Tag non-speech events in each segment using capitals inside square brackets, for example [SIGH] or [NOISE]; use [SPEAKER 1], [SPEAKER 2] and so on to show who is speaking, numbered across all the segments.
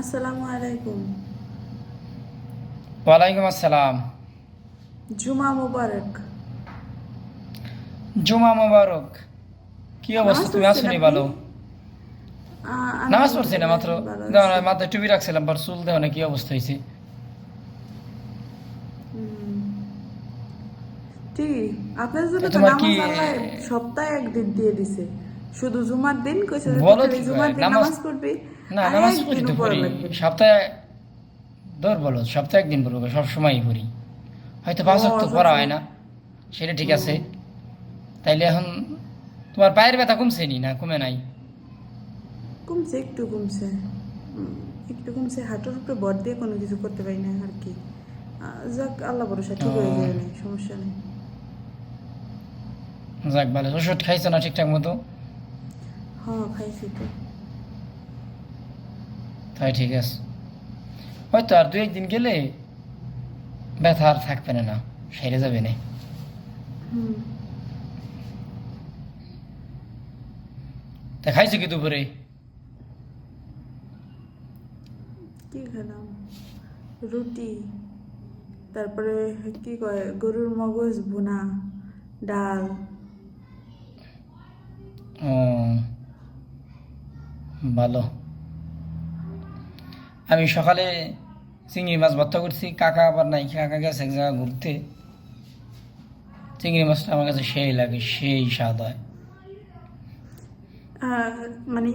[SPEAKER 1] আসসালামু আলাইকুম।
[SPEAKER 2] ওয়ালাইকুম আসসালাম।
[SPEAKER 1] জুমা মুবারক।
[SPEAKER 2] জুমা মোবারক। কি অবস্থা? তুমি আসনি
[SPEAKER 1] আপনি?
[SPEAKER 2] ভালো নামাজ পড়ছি না মাত্র না,
[SPEAKER 1] আছি।
[SPEAKER 2] মাথায় টুপি রাখছিলাম পর চুল দেওয়া কি অবস্থা হয়েছে।
[SPEAKER 1] আপনার জন্য
[SPEAKER 2] তো
[SPEAKER 1] সপ্তাহে একদিন দিয়ে দিছে। শুধু জুমার দিন কইছে জুমার দিন
[SPEAKER 2] নামাজ
[SPEAKER 1] পড়বি।
[SPEAKER 2] না নামাজ পড়ি তো
[SPEAKER 1] পড়ি।
[SPEAKER 2] সপ্তাহে দৌড় বলো সপ্তাহে একদিন পড়ব সব সময়ই পড়ি। হয়তো পাঁচ তো পড়া হয় না সেটা ঠিক আছে। তাইলে এখন তোমার পায়ের ব্যথা কমছে নি না কমে নাই?
[SPEAKER 1] কমছে একটু কমছে। একটু কমছে হাঁটুর উপরে বর দিয়ে কোনো কিছু করতে পারি না আর কি। যাক আল্লাহ ভরসা ঠিক হয়ে না সমস্যা নেই।
[SPEAKER 2] যাক ভালো। ওষুধ খাইছো না ঠিকঠাক মতো?
[SPEAKER 1] হ্যাঁ খাইছি তো।
[SPEAKER 2] তাই ঠিক আছে। হয়তো আর দু একদিন গেলে ব্যথা আর থাকবে না। সেরে যাবে না। তা খাইছো কি দুপুরে?
[SPEAKER 1] কি খেলাম? রুটি। তারপরে কি কয় গরুর মগজ ভুনা ডাল।
[SPEAKER 2] ও ভালো। আমি সকালে চিংড়ি মাছ ভর্তা করছি। কাকা আবার নাই কাকা গেছে এক জায়গায় ঘুরতে। চিংড়ি মাছটা আমার কাছে সেই লাগে সেই স্বাদ হয়।
[SPEAKER 1] মানে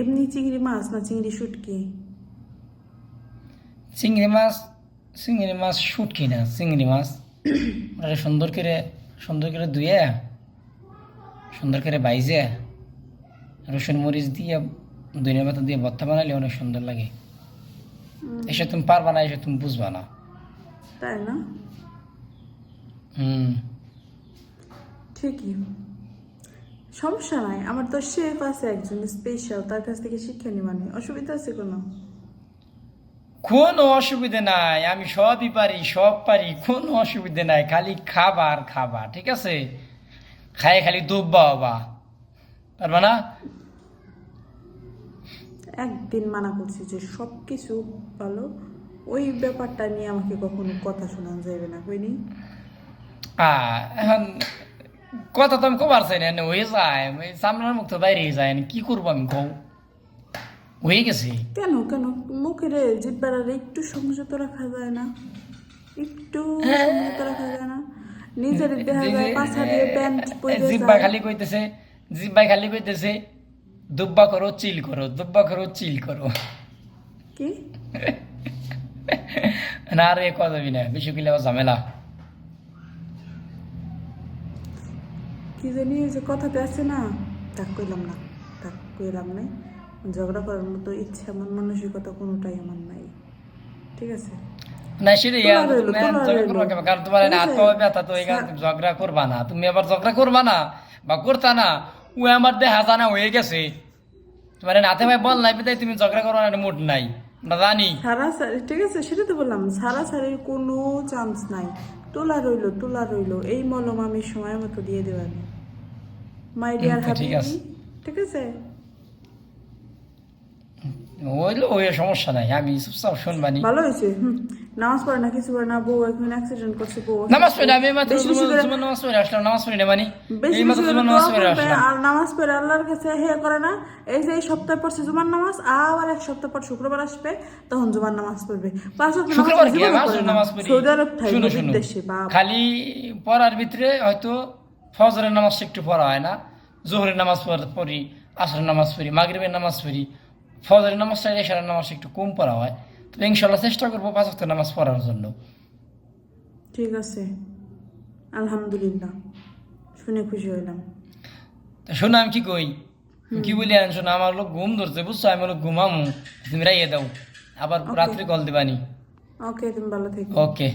[SPEAKER 1] এমনি চিংড়ি মাছ না চিংড়ি শুটকি?
[SPEAKER 2] চিংড়ি মাছ চিংড়ি মাছ শুটকি না চিংড়ি মাছ। ওটা সুন্দর করে সুন্দর করে ধুয়ে সুন্দর করে বাইজে রসুন মরিচ দিয়ে ধনিয়া পাতা দিয়ে ভর্তা বানালে অনেক সুন্দর লাগে। এসে তুমি পারবা না এসে তুমি বুঝবা না
[SPEAKER 1] তাই না
[SPEAKER 2] হুম
[SPEAKER 1] ঠিকই সমস্যা নাই আমার তো শেফ আছে একজন স্পেশাল তার কাছ থেকে শিক্ষা নিবানি অসুবিধা আছে কোনো
[SPEAKER 2] কোনো অসুবিধে নাই আমি সবই পারি সব পারি কোনো অসুবিধে নাই খালি খাবার খাবার ঠিক আছে খায় খালি দুব্বা হবা পারবা না
[SPEAKER 1] একদিন মানা করছি যে সব কিছু ভালো। ওই ব্যাপারটা নিয়ে আমাকে কখনো কথা শোনানো যাবে না কইনি?
[SPEAKER 2] আ, এখন কথা তো আমি কবার চাই না হয়ে যায়। সামনের মুখ তো বাইরে যায় কি করব আমি কও? হয়ে গেছে।
[SPEAKER 1] কেন কেন? মুখের জিব্বার একটু সংযত রাখা যায় না। একটু সংযত রাখা যায় না। নিজের দেখা যায় পাছা দিয়ে প্যান্ট পরে
[SPEAKER 2] জিব্বা খালি কইতেছে জিব্বাই খালি কইতেছে। দুব্বা করো চিল করো দুব্বা করো চিল করো।
[SPEAKER 1] কি? [LAUGHS]
[SPEAKER 2] না রে কথা বি না বেশি কিলে ঝামেলা।
[SPEAKER 1] কি জানি যে কথাতে আছে না তাক কইলাম না তাক কইলাম নাই। ঝগড়া করার মতো ইচ্ছা মন মানসিকতা কোনোটাই আমার নাই। ঠিক আছে?
[SPEAKER 2] না সেটা
[SPEAKER 1] তোলা রইল,
[SPEAKER 2] ঝগড়া
[SPEAKER 1] রইল।
[SPEAKER 2] কেন? কারণ তোমার হাত ব্যথা তো ঝগড়া করবা না। তুমি আবার ঝগড়া করবা না বা করতা না। ও আমার দেহা জানা হয়ে গেছে। তোমার হাতে ভাই বল নাই তাই তুমি ঝগড়া করবা না মুড নাই। জানি।
[SPEAKER 1] সারা সারি ঠিক আছে সেটা তো বললাম সারা সারির কোনো চান্স নাই। তোলা রইল তোলা রইল এই মলম আমি সময় মতো দিয়ে দেওয়ানি মাই ডিয়ার হ্যাপি
[SPEAKER 2] আছে।
[SPEAKER 1] ঠিক আছে?
[SPEAKER 2] ওইলো ওই সমস্যা নাই আমি সব শুনবানি।
[SPEAKER 1] ভালো হয়েছে নামাজ পড়ে না কিছু পড়ে না বউ এখন অ্যাক্সিডেন্ট করছে বউ
[SPEAKER 2] নামাজ পড়ি আমি মাত্র নামাজ পড়ে আসলাম নামাজ পড়ি মানে। এই মাত্র নামাজ পড়ে আসলাম।
[SPEAKER 1] আর নামাজ পড়ে আল্লাহর কাছে হে করে না এই যে এই সপ্তাহ পড়ছে জুমার নামাজ আবার এক সপ্তাহ পর শুক্রবার আসবে তখন জুমার নামাজ পড়বে। পাঁচ ওয়াক্ত
[SPEAKER 2] শুক্রবার কি। নামাজ পড়ি।
[SPEAKER 1] সৌদি আরব
[SPEAKER 2] শুনো শুনো। খালি পড়ার ভিতরে হয়তো ফজরের নামাজ একটু পড়া হয় না জোহরের নামাজ পড়- পড়ি আসরের নামাজ পড়ি মাগরিবের নামাজ পড়ি ফজরের নামাজটা এশারের নামাজ একটু কম পড়া হয়। তো ইনশাল্লাহ চেষ্টা করব পাঁচ ওয়াক্ত নামাজ পড়ার জন্য।
[SPEAKER 1] ঠিক আছে। আলহামদুলিল্লাহ। শুনে খুশি হইলাম।
[SPEAKER 2] তা শোনো আমি কি কই? কি বলি আন শোনো আমার লোক ঘুম ধরছে বুঝছ? আমি লোক ঘুমামু। তুমি রাইয়ে দাও। আবার রাত্রে কল দিবানি।
[SPEAKER 1] ওকে তুমি ভালো থেকো।
[SPEAKER 2] ওকে